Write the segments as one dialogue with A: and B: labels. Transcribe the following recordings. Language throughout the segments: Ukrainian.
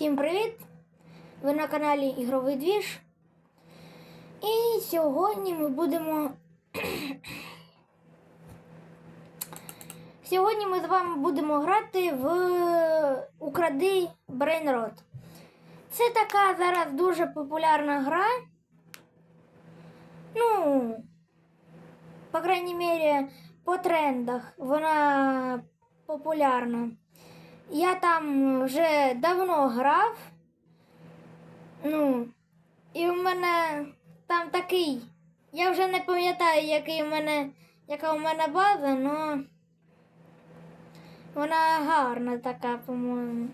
A: Всім привіт! Ви на каналі Ігровий Двіж. І сьогодні ми будемо. Сьогодні ми з вами будемо грати в Укради Брейнрот. Це така зараз дуже популярна гра. Ну, по крайній мірі, по трендах вона популярна. Я там вже давно грав. Ну, і в мене там такий. Я вже не пам'ятаю, який у мене, яка у мене база, але вона гарна така, по-моєму.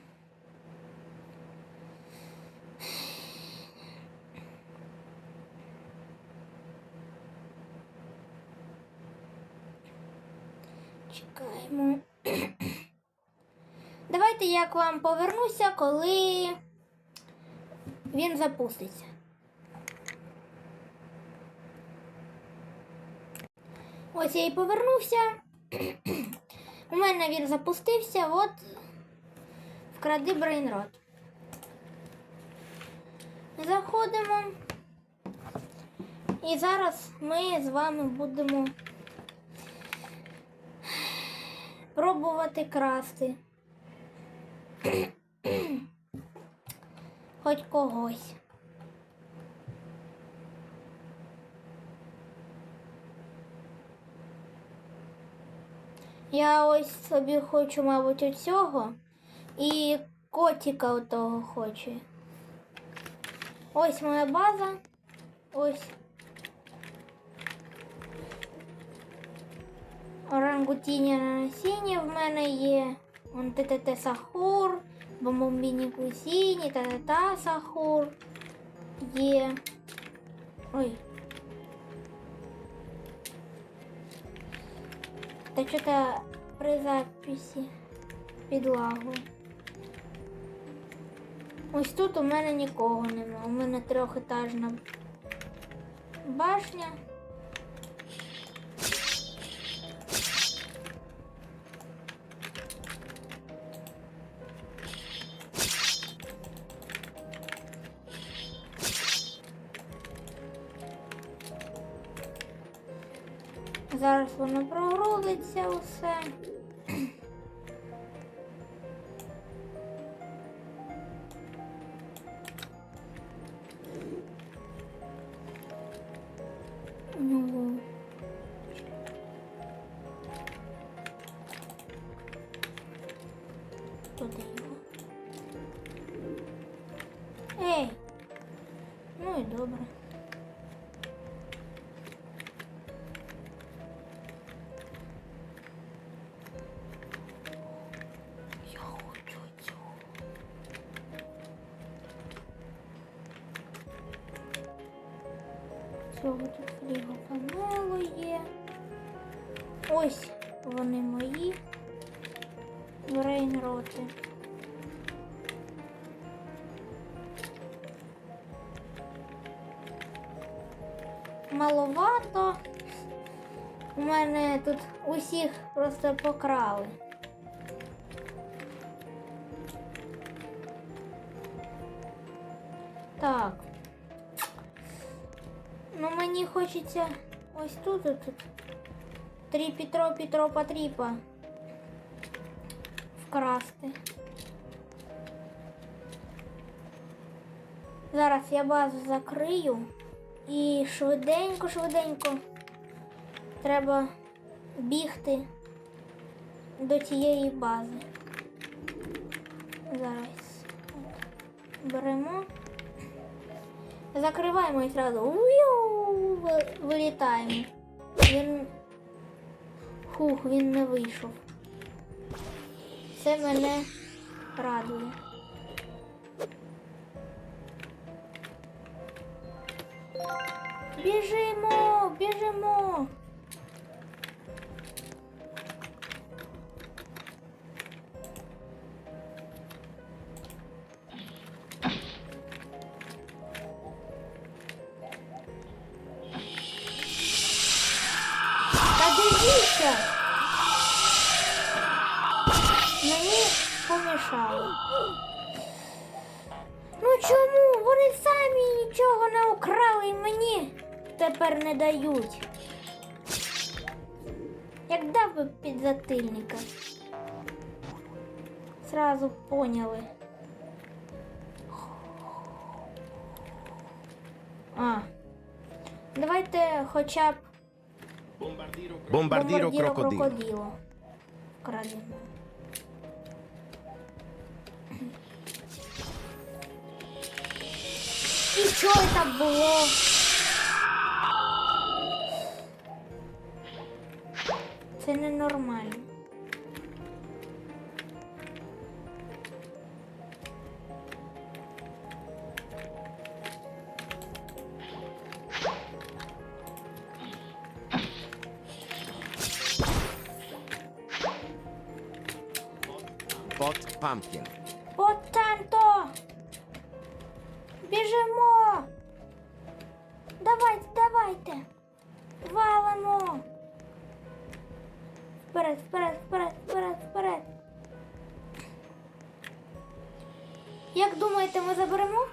A: Чекаємо. Давайте я к вам повернуся, коли він запуститься. Ось я і повернувся. У мене він запустився, от вкради брейнрот. Заходимо. І зараз ми з вами будемо пробувати красти. Хоч когось. Я ось собі хочу, мабуть, оцього і котика отого хочу. Ось моя база. Ось. Орангутіні на насіння в мене є. Он ТТТ Сахур, Бомбомбіні Кусіні, ТТТ Сахур є. Ой. Та що-то при записі підлагу. Ось тут у мене нікого нема. У мене трьохетажна башня. Прогрузиться усе. Цього тут флігопанело є. Ось вони мої брейнроти. Маловато. У мене тут усіх просто покрали. Хочеться ось тут тут. Три Петро Петро Патріпа вкрасти. Зараз я базу закрию і швиденько, швиденько треба бігти до тієї бази. Зараз беремо. Закриваємо і одразу вилітаємо. Він. Хух, він не вийшов. Це мене радує. Біжимо, біжимо. Тепер не дають. Як дав би підзатильника. Сразу поняли. А. Давайте хоча б
B: crocodilo.
A: крокодило. Вкрадемо. І що це було? Це ненормально.
B: Pot pumpkin.
A: От танто! Біжимо! Давайте, давайте! Валимо! Вперед, вперед, вперед, вперед, вперед! Як думаєте, ми заберемо?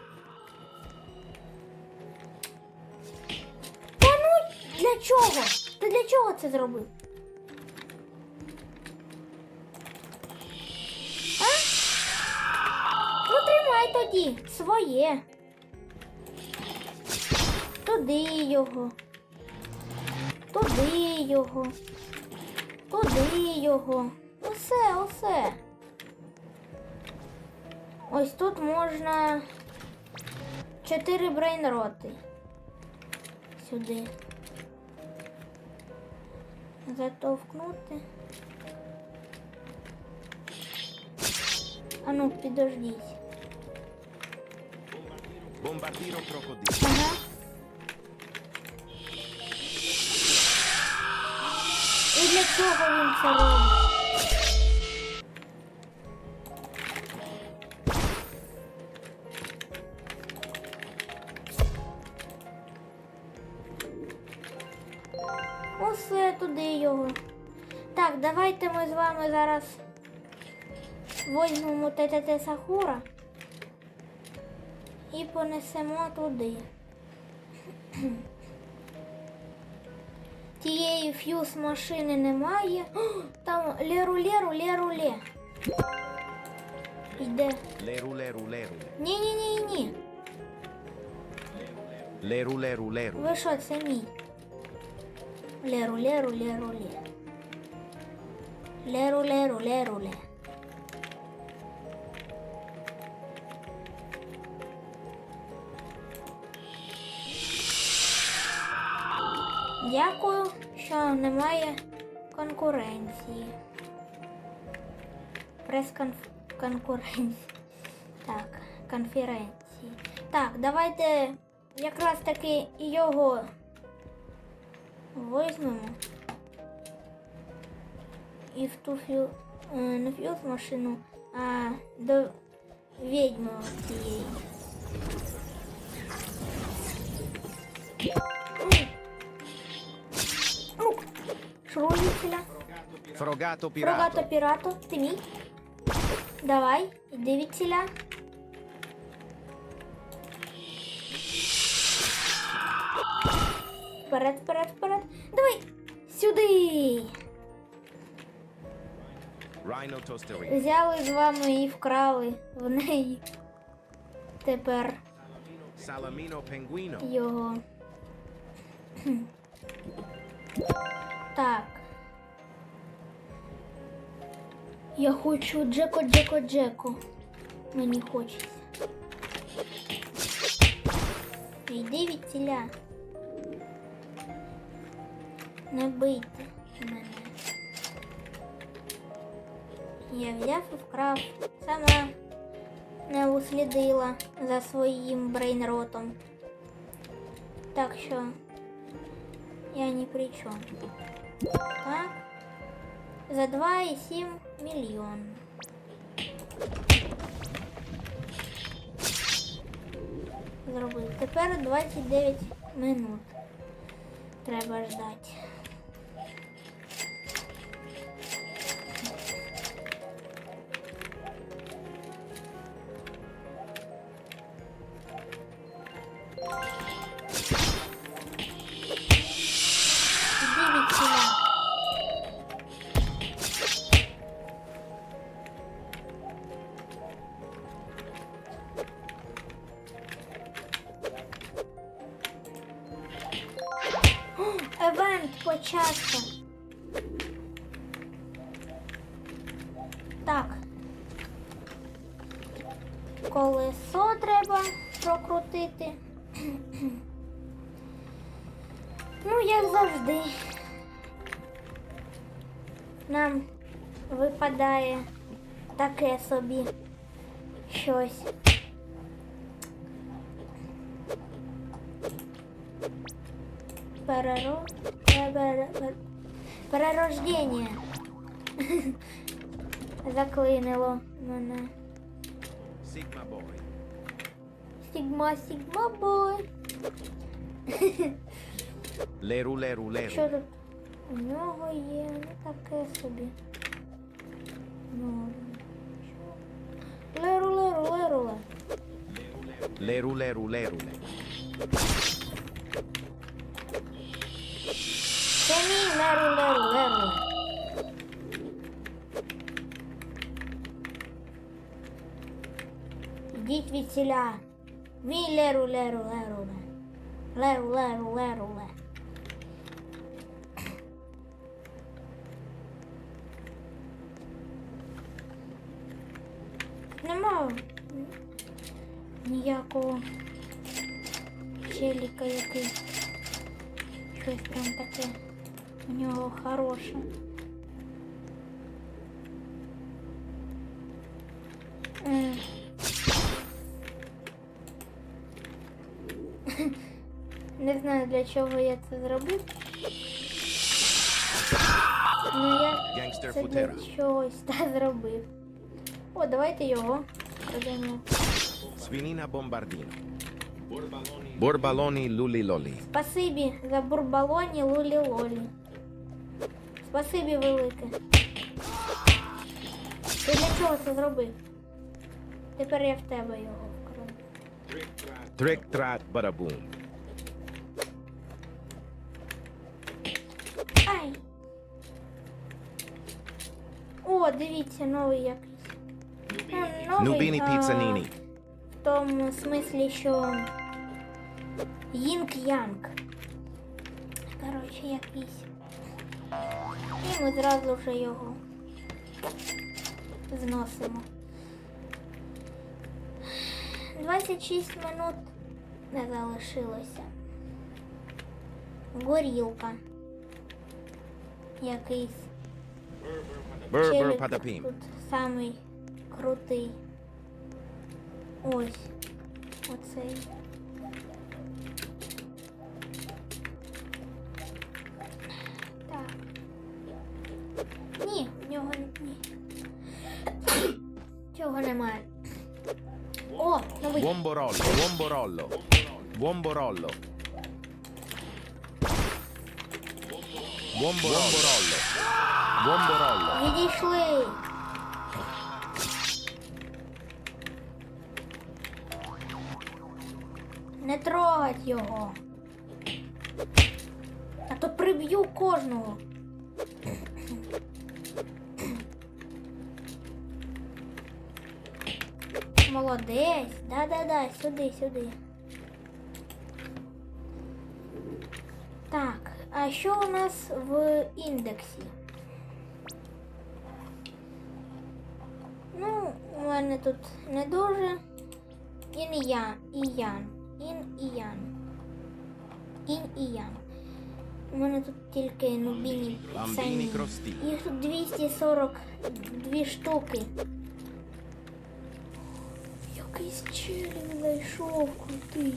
A: Та ну для чого? Ти для чого це зробив? А? Ну тримай тоді своє. Туди його. Туди його. Туди його. Усе, усе. Ось тут можна чотири брейнроти. Сюди. Затовкнути. А ну, підождіть.
B: Bombardiro crocodilo.
A: Ага. І для чого він це робить? Усе туди його. Так, давайте ми з вами зараз візьмемо ТТТ Сахура і понесемо туди. Тієї фьюз машини немає. О, Там леру-леру, леру-ле. Йде.
B: Леру леру леру.
A: Ні, ні, ні, ні.
B: Леру леру леру.
A: Ви що, це мій? Леру, леру, леру, ле. Леру, леру, леру, ле. Дякую, що немає конкуренції. Прес-конференції. Так, конференції. Так, давайте якраз таки його візьмемо. І в ту фю... е, не фьюз машину, а до відьми цієї.
B: Frogato
A: Фрогато
B: pirato.
A: пірато, ти мій. Давай, іди від ціля. Вперед, вперед, вперед. Давай сюди. Взяли з вами і вкрали в неї. Тепер його. Так. Я хочу Джеко, Джеко, Джеко. Мені хочеться. Йди від ціля. Не бийте мене. Я взяв і вкрав. Сама не услідила за своїм брейнротом. Так що я ні при чому. Так. За 2,7 мільйон. Зробив. Тепер 29 минут. Треба ждати. Нам випадає таке собі щось. Переро... пере- пер- Перерождення. Заклинило мене.
B: Sigma Boy.
A: Сігма, сігма бой.
B: Leru Leru
A: Що тут? У нього є ну таке собі. Ну? Леру, леру, леру, леру.
B: Leru Leru Leru.
A: Це мій леру, леру, леру. Ідіть від селя. Мій леру, леру, леру, леру. Леру, леру, леру, леру. Ніякого челіка який. Щось прям таке у нього хороше. Не знаю для чого я це зробив. Ну я це для чогось та зробив. О, давайте його продамо.
B: Bombardino. Borbaloni Luli Loli.
A: Спасибі за бурбалоні лулі лолі. Спасибі велике. Ти для чого це зробив? Тепер я в тебе його вкраду.
B: Track Badaboom.
A: Ай! О, дивіться, новий якийсь. Ну, а,
B: Pizzanini.
A: В тому смислі, що Йінг-Янг. Коротше, якийсь. І ми зразу вже його зносимо. 26 минут не залишилося. Горілка. Якийсь. Челік Тут самий крутий. Ось. Оцей. Так. Ні, в нього ні. Цього немає. О, новий.
B: Buomborollo. Buomborollo. Buomborollo. Buomborollo. Buomborollo.
A: Відійшли. Не його. А то приб'ю кожного. Молодець. Да-да-да, сюди, сюди. Так, а що у нас в індексі? Ну, у мене тут не дуже. І ян. І ян. Ін і ян. Ін і ян. У мене тут тільки нубіні самі. Їх тут 242 штуки. Якийсь челік зайшов крутий.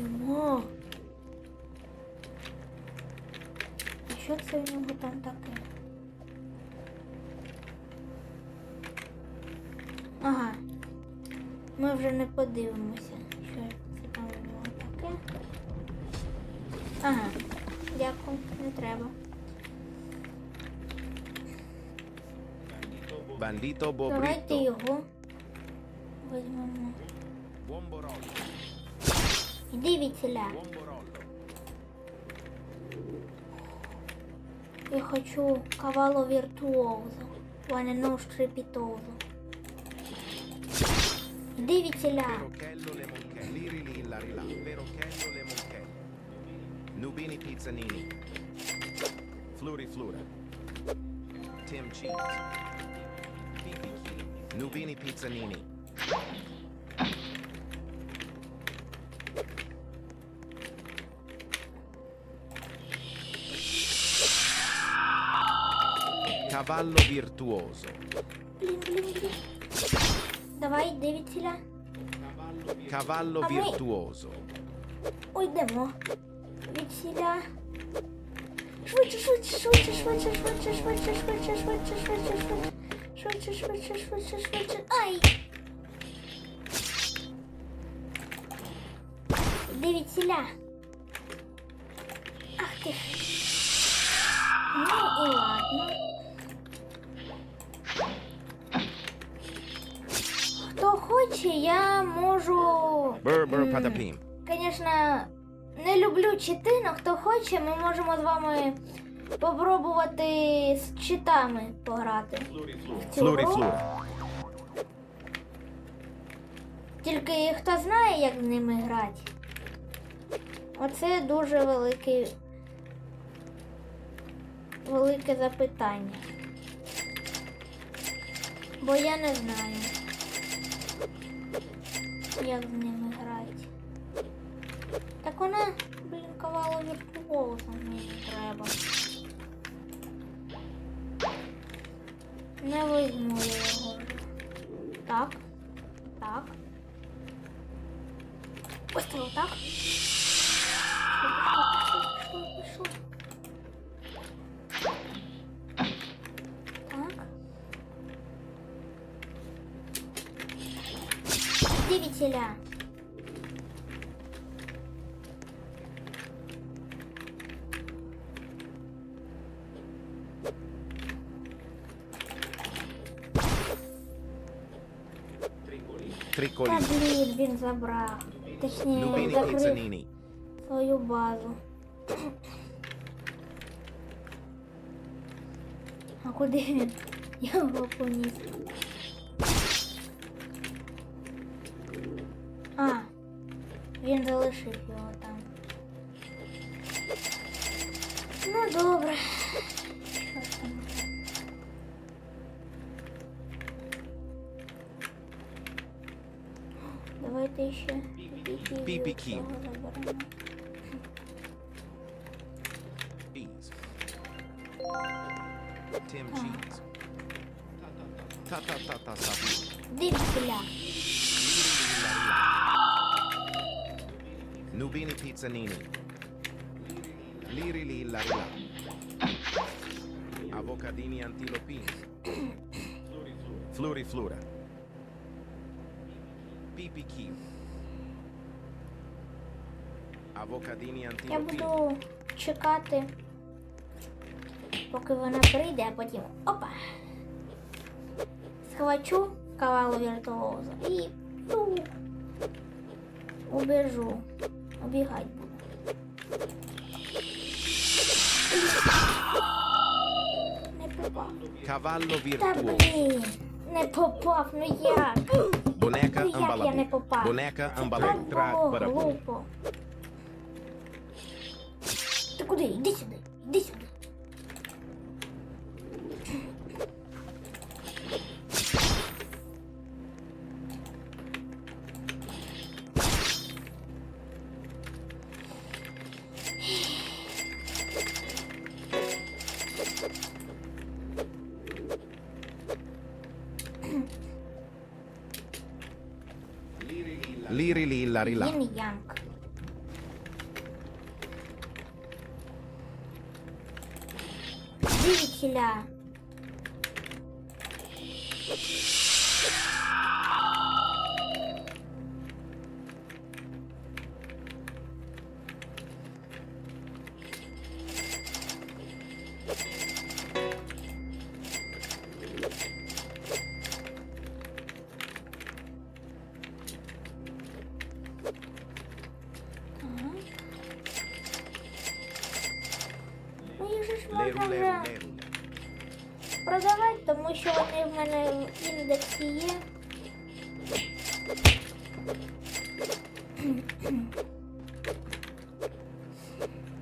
A: Йома. А що це в нього там таке? Ми вже не подивимося, що це там нього таке. Ага. Дякую, не треба.
B: Bandito
A: Давайте
B: Bobrito.
A: його візьмемо. Іди від Я хочу кавало віртуозу, а не ну стрепітозу. Дивіться
B: Verochello le monche, liri li la ri la, le monche. Nubini pizzanini. Fluri flura. Tim cheese. Pipi Nubini pizzanini. Cavallo virtuoso.
A: блін, блін, блін vai, devi tirare.
B: Cavallo virtuoso.
A: Ujdemo. Wycina. Szwajcie, szwajcie, szwajcie, szwajcie, szwajcie, szwajcie, szwajcie, szwajcie, szwajcie, szwajcie, szwajcie, szwajcie, szwajcie, szwajcie, Aj! Wycina. Ah, che... No i ładno. Ти ж. І ладно. Хто хоче, я можу.
B: Brr brr
A: м,
B: patapim.
A: Звісно, не люблю чити, але хто хоче, ми можемо з вами попробувати з читами пограти. гру.
B: flura.
A: Тільки хто знає, як з ними грати. Оце дуже великий, велике запитання. Бо я не знаю, як з ними грають. Так вона, блін, кавало голосом мені треба. Не візьму я його. Так. Так. Ось це Дивіться. Та блін, він забрав. Точніше, закрив свою базу. А куди він? Я його поніс. Давайте ще BBQ.
B: Beans. Tim cheese. Та та та та та.
A: Дипля.
B: Nubini pizzanini. Liri li la la. Avocadini antilopini. Fluri flura. Avocadini
A: Я буду чекати, поки вона прийде, а потім опа. Схвачу кавалу віртуоза і ну, убежу. Убігати буду. Не попав.
B: Cavallo
A: Та блін, не попав, ну як?
B: Бонека
A: ну, Амбалабу. Як я не попав?
B: Бонека Амбалабу.
A: Трак
B: Парабу.
A: Глупо. Ти куди? Іди сюди.
B: Liri
A: lilla rila. Yemeyeceğim. Bir ikila.
B: Leru.
A: продавати, тому що вони в мене в індексі є.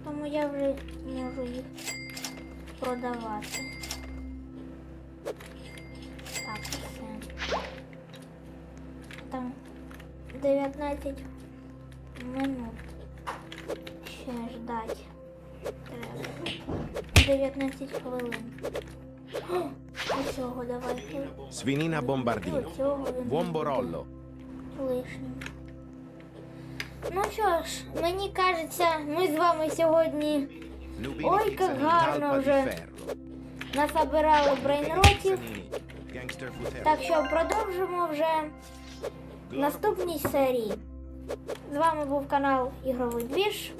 A: Тому я вже можу їх продавати. Так, все. Там 19 минут. Ще ждать. Треба. 19 хвилин. Оцього давайте.
B: Buon
A: буде
B: borollo.
A: лишнім. Ну що ж, мені кажеться, ми з вами сьогодні Ой, как гарно вже. насобирали брейнротів. Так що продовжимо вже в наступній серії. З вами був канал Ігровий Двіж.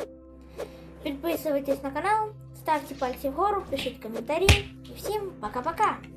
A: Підписуйтесь на канал, ставте пальці вгору, пишіть коментарі. І всім пока-пока!